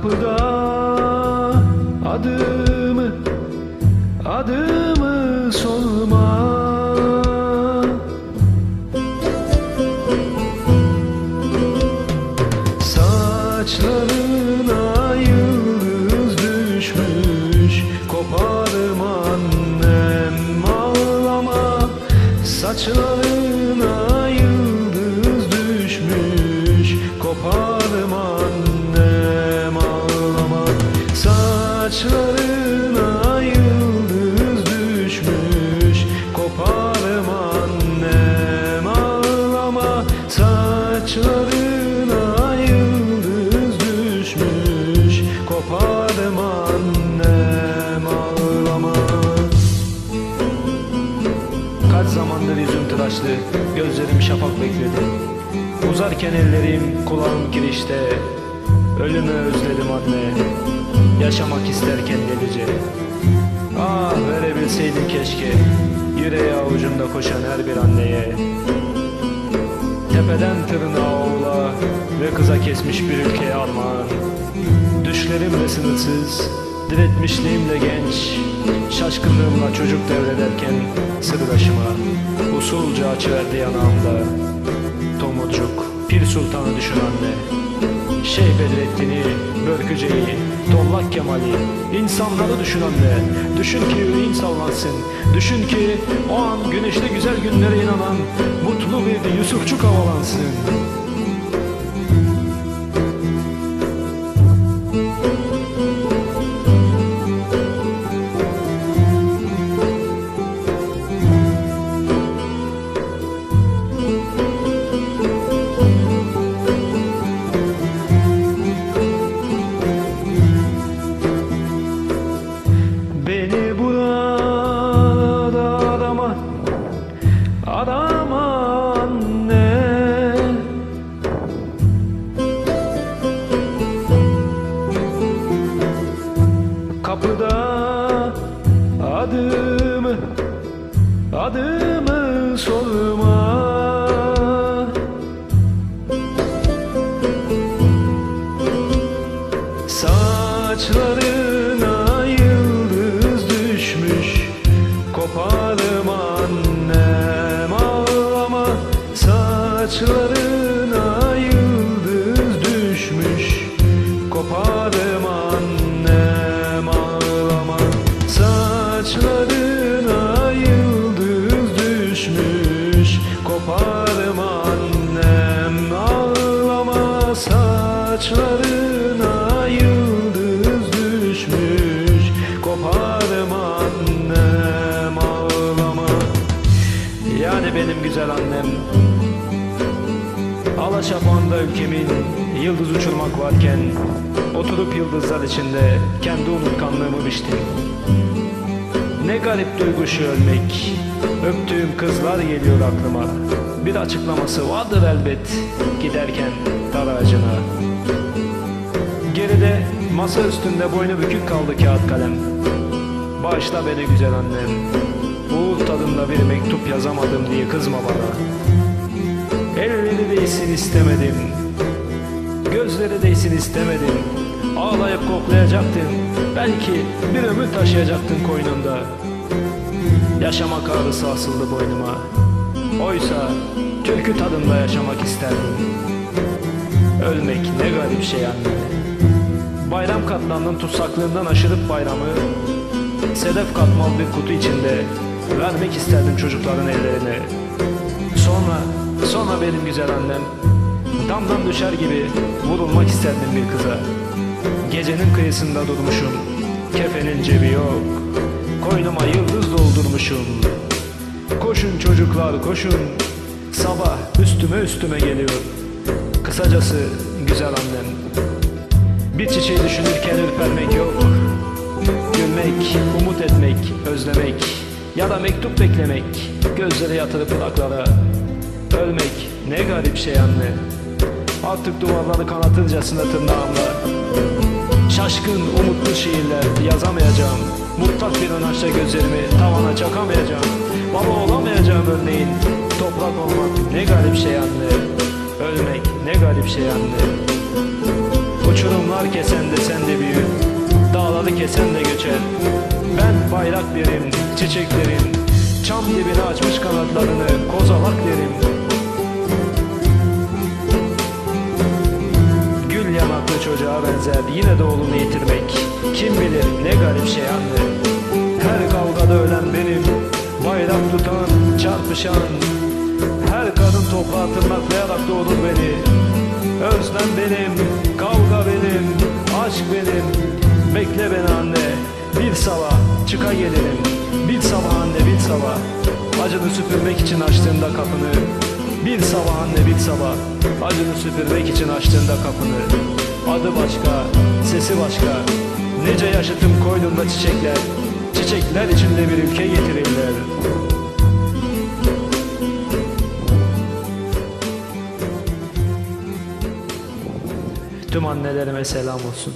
不得。Kaç zamandır yüzüm tıraşlı, gözlerim şafak bekledi. Uzarken ellerim, kulağım girişte. Ölümü özledim anne, yaşamak isterken delice. Ah verebilseydim keşke, yüreği avucumda koşan her bir anneye. Tepeden tırnağa oğula ve kıza kesmiş bir ülkeye armağan. Düşlerimle sınırsız, diretmişliğimle genç, şaşkınlığımla çocuk devrederken sırdaşıma usulca açıverdi yanağımda. Tomurcuk, Pir Sultan'ı düşün anne. Şeyh Bedrettin'i, Börküce'yi, Tollak Kemal'i, insanları düşün anne. Düşün ki yüreğin sallansın. Düşün ki o an güneşli güzel günlere inanan mutlu bir Yusufçuk havalansın. Saçlarına yıldız düşmüş. Koparım annem ağlama. Saçlarına yıldız düşmüş. Koparım annem ağlama. Saçlarına yıldız düşmüş. Koparım annem ağlama. Yani benim güzel annem Alaşapan'da ülkemin yıldız uçurmak varken Oturup yıldızlar içinde kendi unutkanlığımı biçtim. Ne garip duygu şu ölmek. Öptüğüm kızlar geliyor aklıma. Bir açıklaması vardır elbet Giderken dar ağacına. Geride masa üstünde boynu bükük kaldı kağıt kalem. Bağışla beni güzel annem. Uğur tadında bir mektup yazamadım diye kızma bana Elleri değsin istemedim. Gözleri değsin istemedim. Ağlayıp koklayacaktın. Belki bir ömür taşıyacaktın koynunda. Yaşamak ağrısı asıldı boynuma. Oysa türkü tadında yaşamak isterdim. Ölmek ne garip şey anne. Bayram katlandım tutsaklığından aşırıp bayramı. Sedef katmal bir kutu içinde Vermek isterdim çocukların ellerine. Sonra, sonra benim güzel annem Damdan düşer gibi vurulmak isterdim bir kıza. Gecenin kıyısında durmuşum Kefenin cebi yok. Koynuma yıldız doldurmuşum. Koşun çocuklar koşun. Sabah üstüme üstüme geliyor. Kısacası güzel annem Bir çiçeği düşünürken ürpermek yok. Gülmek, umut etmek, özlemek Ya da mektup beklemek Gözleri yatırıp kulaklara Ölmek ne garip şey anne. Artık duvarları kanatırcasına tırnağımla. Şaşkın umutlu şiirler yazamayacağım. Mutlak bir inançla gözlerimi tavana çakamayacağım. Baba olamayacağım örneğin. Toprak olmak ne garip şey anne. Ölmek ne garip şey anne. Uçurumlar kesen de sen de büyür. Dağları kesen de göçer. Ben bayrak derim, çiçeklerim Çam dibine açmış kanatlarını kozalak derim. Gül yanaklı çocuğa benzer yine de oğlunu yitirmek. Kim bilir ne garip şey anne Her kavgada ölen benim Bayrak tutan çarpışan. Her kadın toprağa tırnaklayarak doğurur beni. Özlem benim, kavga benim, aşk benim. Bekle beni anne, bir sabah çıka gelirim Bir sabah anne bir sabah Acını süpürmek için açtığında kapını. Bir sabah anne bir sabah Acını süpürmek için açtığında kapını. Adı başka, sesi başka. Nece yaşatım koynumda çiçekler Çiçekler içinde bir ülke getirirler. Tüm annelerime selam olsun